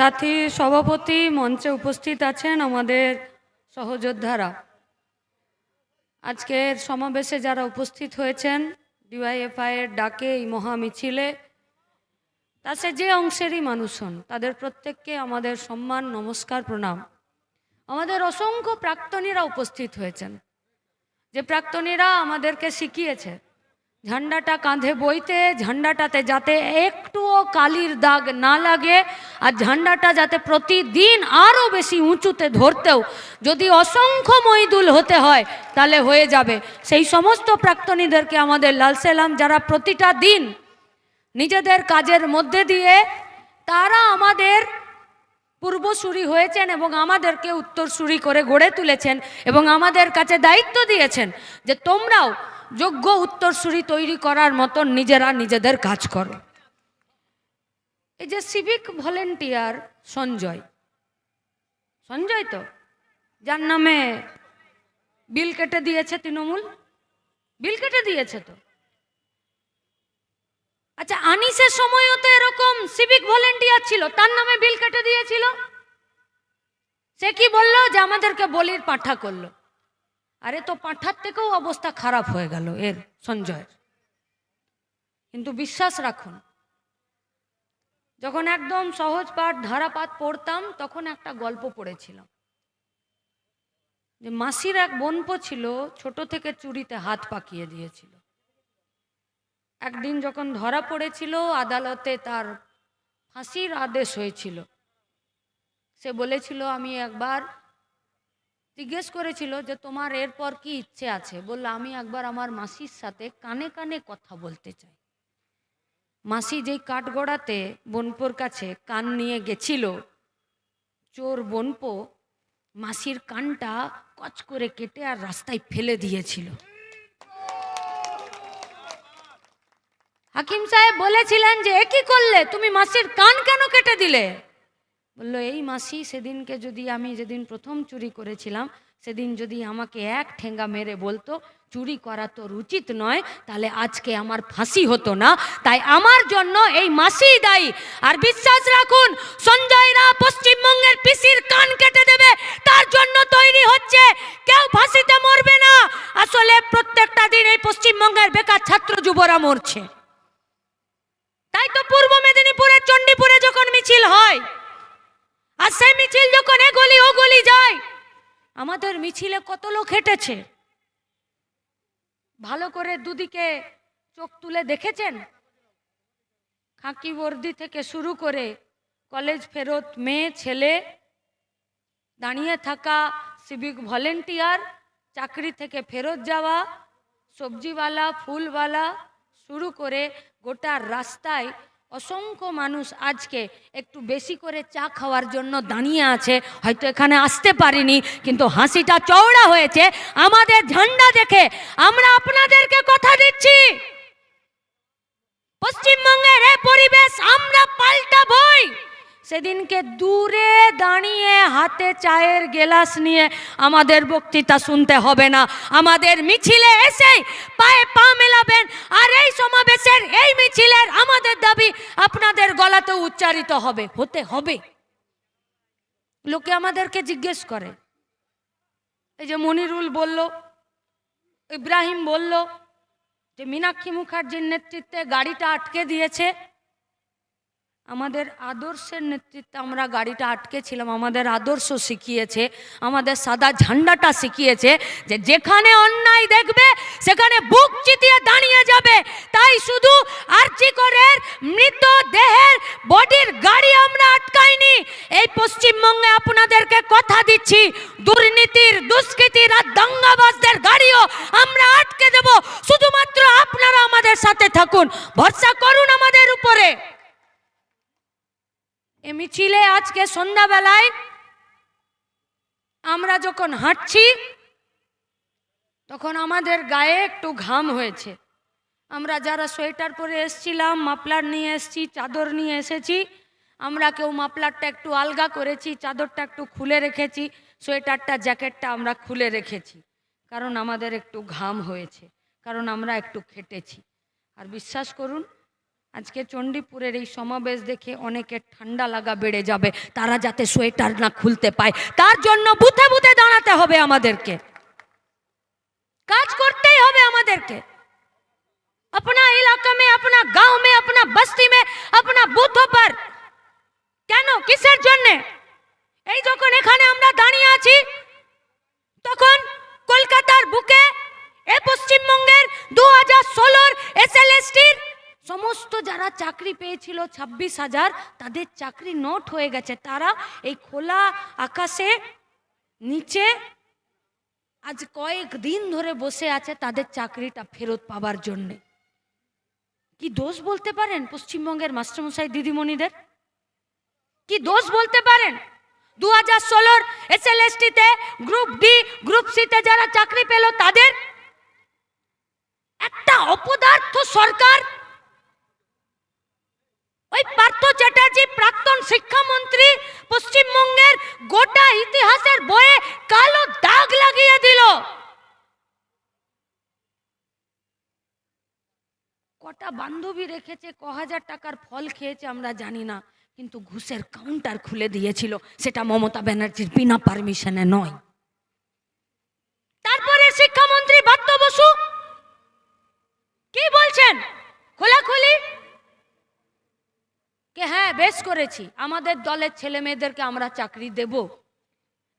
সাথী সভাপতি মঞ্চে উপস্থিত আছেন আমাদের সহযোদ্ধারা। আজকের সমাবেশে যারা উপস্থিত হয়েছেন, ডিওয়াইএফআই এর ডাকে এই মহা মিছিলে তা সে যে অংশেরই মানুষ হন, তাদের প্রত্যেককে আমাদের সম্মান, নমস্কার, প্রণাম। আমাদের অসংখ্য প্রাক্তনীরা উপস্থিত হয়েছেন। যে প্রাক্তনীরা আমাদেরকে শিখিয়েছে ঝান্ডাটা কাঁধে বইতে, ঝান্ডাটাতে যাতে একটুও কালির দাগ না লাগে আর ঝান্ডাটা যাতে প্রতিদিন আরও বেশি উঁচুতে ধরতেও যদি অসংখ্য মইদুল হতে হয়, তাহলে হয়ে যাবে। সেই সমস্ত প্রাক্তনীদেরকে আমাদের লাল সেলাম যারা প্রতিটা দিন নিজেদের কাজের মধ্যে দিয়ে তারা আমাদের পূর্বসূরি হয়েছেন এবং আমাদেরকে উত্তরসূরি করে গড়ে তুলেছেন এবং আমাদের কাছে দায়িত্ব দিয়েছেন যে তোমরাও যোগ্য উত্তরসূরি তৈরি করার মতন নিজেরা নিজেদের কাজ করো। এই যে সিভিক ভলেন্টিয়ার সঞ্জয়। সঞ্জয় তো, যার নামে বিল কেটে দিয়েছে তৃণমূল। বিল কেটে দিয়েছে তো। আচ্ছা আনিসের সময়ও তো এরকম সিভিক ভলেন্টিয়ার ছিল, তার নামে বিল কেটে দিয়েছিল। সে কি বলল? যে আমাদেরকে বলির পাঠা করল। আরে তো পাঁঠার থেকেও অবস্থা খারাপ হয়ে গেল এর সঞ্জয়ের কিন্তু বিশ্বাস রাখুন, যখন একদম সহজ পাঠ ধারাপাত পড়তাম, তখন একটা গল্প পড়েছিলাম। যে মাসির এক বোনপো ছিল, ছোট থেকে চুরিতে হাত পাকিয়ে দিয়েছিল। একদিন যখন ধরা পড়েছিল, আদালতে তার ফাঁসির আদেশ হয়েছিল। সে বলেছিল, আমি একবার জিজ্ঞেস করেছিল যে, তোমার এরপর কি ইচ্ছে আছে? বলল, আমি একবার আমার মাসির সাথে কানে কানে কথা বলতে চাই। মাসি যেই কাঠগড়াতে বনপোর কাছে কান নিয়ে গেছিল, চোর বনপো মাসির কানটা কচ করে কেটে আর রাস্তায় ফেলে দিয়েছিল। হাকিম সাহেব বলেছিলেন যে, এ কি করলে? তুমি মাসির কান কেন কেটে দিলে? বলল, এই মাসি, সেদিনকে যদি আমি যেদিন প্রথম চুরি করেছিলাম, সেদিন যদি আমাকে এক ঠেঙ্গা মেরে বলতো, চুরি করা তো উচিত নয়, তাহলে আজকে আমার ফাঁসি হতো না। তাই আমার জন্য এই মাসিই দায়ী। আর বিশ্বাস রাখুন, সঞ্জয়রা পশ্চিমবঙ্গের পিসির কান কেটে দেবে, তার জন্য তৈরি হচ্ছে। কেউ ফাঁসিতে মরবে না। আসলে প্রত্যেকটা দিন এই পশ্চিমবঙ্গের বেকার ছাত্র যুবরা মরছে। আমাদের মিছিলে কত লোক হেঁটেছে? ভালো করে দুদিকে চোখ তুলে দেখেছেন? খাকি বর্দি থেকে শুরু করে কলেজ ফেরত মেয়ে, ছেলে, দাঁড়িয়ে থাকা সিভিক ভলেন্টিয়ার, চাকরি থেকে ফেরত যাওয়া, সবজিওয়ালা, ফুলওয়ালা শুরু করে গোটা রাস্তায় অসংখ্য মানুষ আজকে একটু বেশি করে চা খাওয়ার জন্য দাঁড়িয়ে আছে। হয়তো এখানে আসতে পারিনি, কিন্তু হাসিটা চওড়া হয়েছে। আমাদের ঝান্ডা দেখে আমরা আপনাদেরকে কথা দিচ্ছি। পশ্চিমবঙ্গের এ পরিবেশ আমরা পাল্টাবই। সেদিনকে দূরে দাঁড়িয়ে হাতে চায়ের গেলাস নিয়ে আমাদের বক্তৃতা শুনতে হবে না। আমাদের মিছিলে এসেই পায়ে পা মেলাবেন আর এই সমাবেশের এই মিছিলের আমাদের দাবি আপনাদের গলাতে উচ্চারিত হবে, হতে হবে। লোকে আমাদেরকে জিজ্ঞেস করে। এই যে মনিরুল বলল, ইব্রাহিম বলল যে, মীনাক্ষী মুখার্জির নেতৃত্বে গাড়িটা আটকে দিয়েছে। আমাদের আদর্শের নেতৃত্বে আমরা গাড়িটা আটকে ছিলাম আমাদের আদর্শ শিখিয়েছে, আমাদের সাদা ঝান্ডাটা শিখিয়েছে যে যেখানে অন্যায় দেখবে, সেখানে বুক চিতিয়ে দাঁড়িয়ে যাবে। তাই শুধু আর্চিকরের মৃতদেহের বডির গাড়ি আমরা আটকাইনি। এই পশ্চিমবঙ্গে আপনাদেরকে কথা দিচ্ছি, দুর্নীতির, দুষ্কৃতির আর দাঙ্গাবাজদের গাড়িও আমরা আটকে দেব। শুধুমাত্র আপনারা আমাদের সাথে থাকুন। ভরসা করুন আমাদের উপরে এ মিছিলে আজকে সন্ধ্যাবেলায় আমরা যখন হাঁটছি, তখন আমাদের গায়ে একটু ঘাম হয়েছে। আমরা যারা সোয়েটার পরে এসছিলাম, মাফলার নিয়ে এসছি, চাদর নিয়ে এসেছি, আমরা কেউ মাফলারটা একটু আলগা করেছি, চাদরটা একটু খুলে রেখেছি, সোয়েটারটা, জ্যাকেটটা আমরা খুলে রেখেছি। কারণ আমাদের একটু ঘাম হয়েছে, কারণ আমরা একটু খেটেছি। আর বিশ্বাস করুন আজকে চণ্ডীপুরের এই সমাবেশ দেখে অনেকের ঠান্ডা লাগা বেড়ে যাবে তারা যাতে সোয়েটার না খুলতে পায় তার জন্য বুথে বুথে দাঁড়াতে হবে আমাদেরকে কাজ করতেই হবে আমাদেরকে अपना इलाका में अपना गांव में अपना बस्ती में अपना बूथों पर কেন কিসের জন্য এই যখন এখানে আমরা দাঁড়িয়ে আছি তখন কলকাতার বুকে এ পশ্চিমবঙ্গের দু হাজার ষোলোর এসএলএসটির সমস্ত যারা চাকরি পেয়েছিল ছাব্বিশ হাজার, তাদের চাকরি নোট হয়ে গেছে। তারা এই খোলা আকাশে নিচে আজ কয়েক দিন ধরে বসে আছে তাদের চাকরিটা ফেরত পাবার জন্যে। কি দোষ বলতে পারেন পশ্চিমবঙ্গের মাস্টারমশাই দিদিমণিদের? কি দোষ বলতে পারেন? দু হাজার ষোলোর এস এল এস টিতে গ্রুপ ডি, গ্রুপ সিতে যারা চাকরি পেল তাদের? একটা অপদার্থ সরকার ওই পার্থ চ্যাটার্জি, প্রাক্তন শিক্ষামন্ত্রী, পশ্চিমবঙ্গের গোটা ইতিহাসের বইয়ে কালো দাগ লাগিয়ে দিল। কটা বান্ধবী রেখেছে, ক হাজার টাকার ফল খেয়েছে আমরা জানি না, কিন্তু ঘুষের কাউন্টার খুলে দিয়েছিল, সেটা মমতা ব্যানার্জির বিনা পারমিশনে নয়। তারপরে শিক্ষামন্ত্রী বাত্য বসু, কি বলছেন? কে হ্যাঁ বেশ করেছি। আমাদের দলের ছেলে মেয়েদেরকে আমরা চাকরি দেব।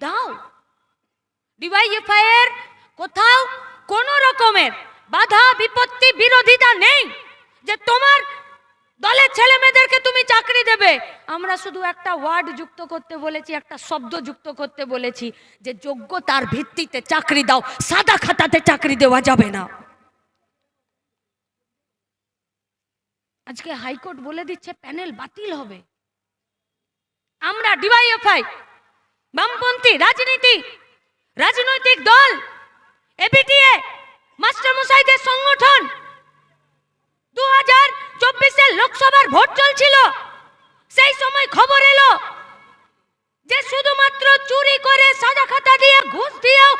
দাও। ডিওয়াইএফআই কোথাও কোন রকমের বাধা, বিপত্তি, বিরোধিতা নেই যে, তোমার দলের ছেলে মেয়েদেরকে তুমি চাকরি দেবে। আমরা শুধু একটা ওয়ার্ড যুক্ত করতে বলেছি, একটা শব্দ যুক্ত করতে বলেছি যে যোগ্যতার ভিত্তিতে চাকরি দাও। সাদা খাতাতে চাকরি দেওয়া যাবে না। আজকে হাইকোর্ট বলে দিচ্ছে প্যানেল বাতিল হবে। আমরা ডিওয়াইএফআই, বামপন্থী রাজনীতি, রাজনৈতিক দল এবিটিএ মাস্টারমশাইদের সংগঠন দু হাজার চব্বিশের লোকসভার ভোট চলছিল। সেই সময় খবর এলো যে শুধুমাত্র চুরি করে সাদা খাতা দিয়ে ঘুষ দিয়েও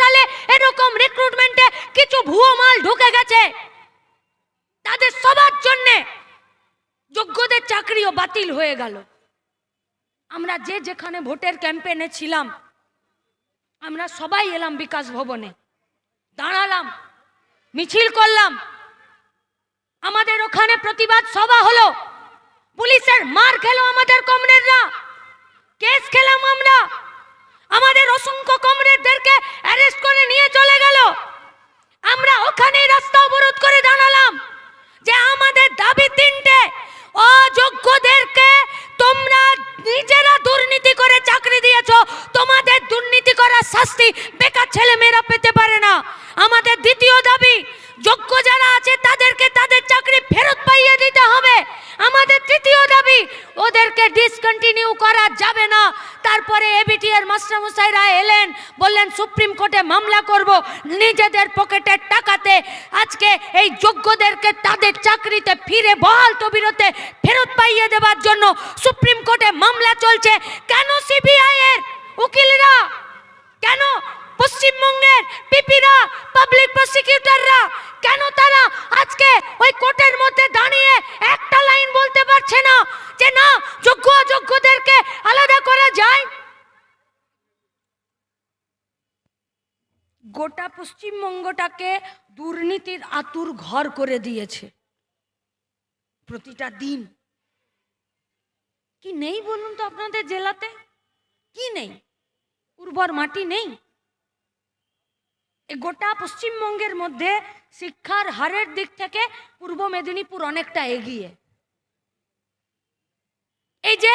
সালে এরকম রিক্রুটমেন্টে কিছু ভুয়ো মাল ঢুকে গেছে। তাদের যোগ্যদের চাকরিও বাতিল হয়ে গেল। আমরা যে যেখানে ভোটের ক্যাম্পেনে ছিলাম, আমরা সবাই এলাম বিকাশ ভবনে। দাঁড়ালাম, মিছিল করলাম। আমাদের ওখানে প্রতিবাদ সভা হলো। পুলিশের মার খেলো আমাদের কমরেডরা কেস খেলাম আমরা আমাদের অসংখ্য কমরেডদেরকে অ্যারেস্ট করে নিয়ে চলে গেল আমরা ওখানেই রাস্তা অবরোধ করে দাঁড়ালাম যে আমাদের দাবি তিনটে অযোগ্যদেরকে তোমরা নিজেরা দুর্নীতি করে চাকরি দিয়েছ তোমাদের দুর্নীতি করার শাস্তি বেকার ছেলে মেয়েরা পেতে পারে না। আমাদের দ্বিতীয় দাবি, যোগ্য যারা আছে তাদেরকে তাদের চাকরি ফেরত পাইয়ে দিতে হবে। আমাদের তৃতীয় দাবি, ওদেরকে ডিসকন্টিনিউ করা যাবে না। তারপরে এবিটি এর মাস্টারমশাইরা এলেন, বললেন, সুপ্রিম কোর্টে মামলা করব, নিজেদের পকেটের টাকাতে। আজকে এই যোগ্যদেরকে তাদের চাকরিতে ফিরে বহাল তবিরতে ফেরত পাইয়ে দেওয়ার জন্য সুপ্রিম কোর্টে মামলা চলছে। কেন সিবিআই এর উকিলরা? কেন পশ্চিমবঙ্গের পিপিরা পাবলিক প্রসিকিউটররা কেন তারা আজকে ওই কোর্টের মধ্যে দাঁড়িয়ে একটা লাইন বলতে পারছে না যে না, যোগ্য অযোগ্যদেরকে আলাদা করা যায়? গোটা পশ্চিমবঙ্গটাকে দুর্নীতির আতুর ঘর করে দিয়েছে প্রতিটা দিন। কি নেই বলুন তো আপনাদের জেলাতে? কি নেই? উর্বর মাটি নেই? গোটা পশ্চিমবঙ্গের মধ্যে শিক্ষার হারের দিক থেকে পূর্ব মেদিনীপুর অনেকটা এগিয়ে। এই যে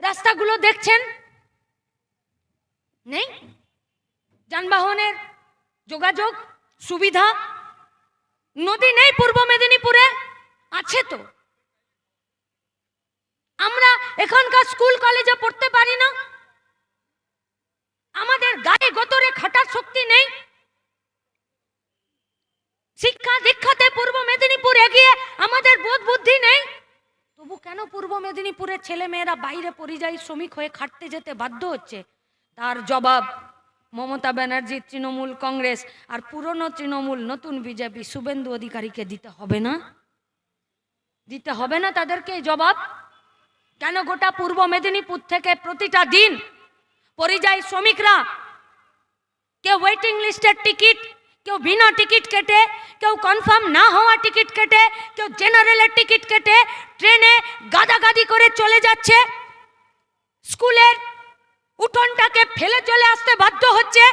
রাস্তাগুলো দেখছেন? নেই? যানবাহনের যোগাযোগ সুবিধা নদী নেই পূর্ব মেদিনীপুরে? আছে তো। আমরা এখানকার স্কুল কলেজে পড়তে পারি না। আমাদের গায়ে গতরে খাটার শক্তি নেই। শিক্ষা দীক্ষাতে পূর্ব মেদিনীপুর এগিয়ে আমাদের বোধ বুদ্ধি নেই। তবু কেন পূর্ব মেদিনীপুরের ছেলে মেয়েরা বাইরে পরিযায়ী শ্রমিক হয়ে খাটতে যেতে বাধ্য হচ্ছে? তার জবাব, মমতা ব্যানার্জি, তৃণমূল কংগ্রেস আর পুরনো তৃণমূল নতুন বিজেপি শুভেন্দু অধিকারীকে দিতে হবে না? দিতে হবে না তাদেরকে জবাব? কেন গোটা পূর্ব মেদিনীপুর থেকে প্রতিটা দিন পরিযায়ী শ্রমিকরা? কেউ ওয়েটিং লিস্টের টিকিট কেউ বিনা টিকিট কেটে কেউ কনফার্ম না হওয়া টিকিট কেটে কেউ জেনারেলের টিকিট কেটে ট্রেনে গাদাগাদি করে চলে যাচ্ছে স্কুলের উঠোনটাকে ফেলে চলে আসতে বাধ্য হচ্ছে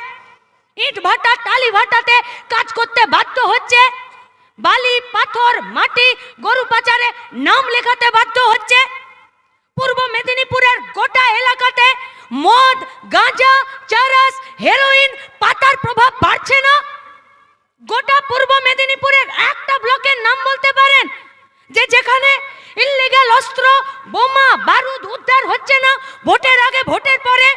ইট ভাটা টালি ভাটাতে কাজ করতে বাধ্য হচ্ছে বালি পাথর মাটি গরু পাচারে নাম লেখাতে বাধ্য হচ্ছে পূর্ব মেদিনীপুরের গোটা এলাকাতে মদ গাঁজা চারাস হেরোইন পাতার প্রভাব গোটা পূর্ব মেদিনীপুরের একটা ব্লকের নাম বলতে পারেন, যে যেখানে ইল্লিগাল অস্ত্র, বোমা, বারুদ উদ্ধার হচ্ছে না। ভোটের আগে, ভোটের পরে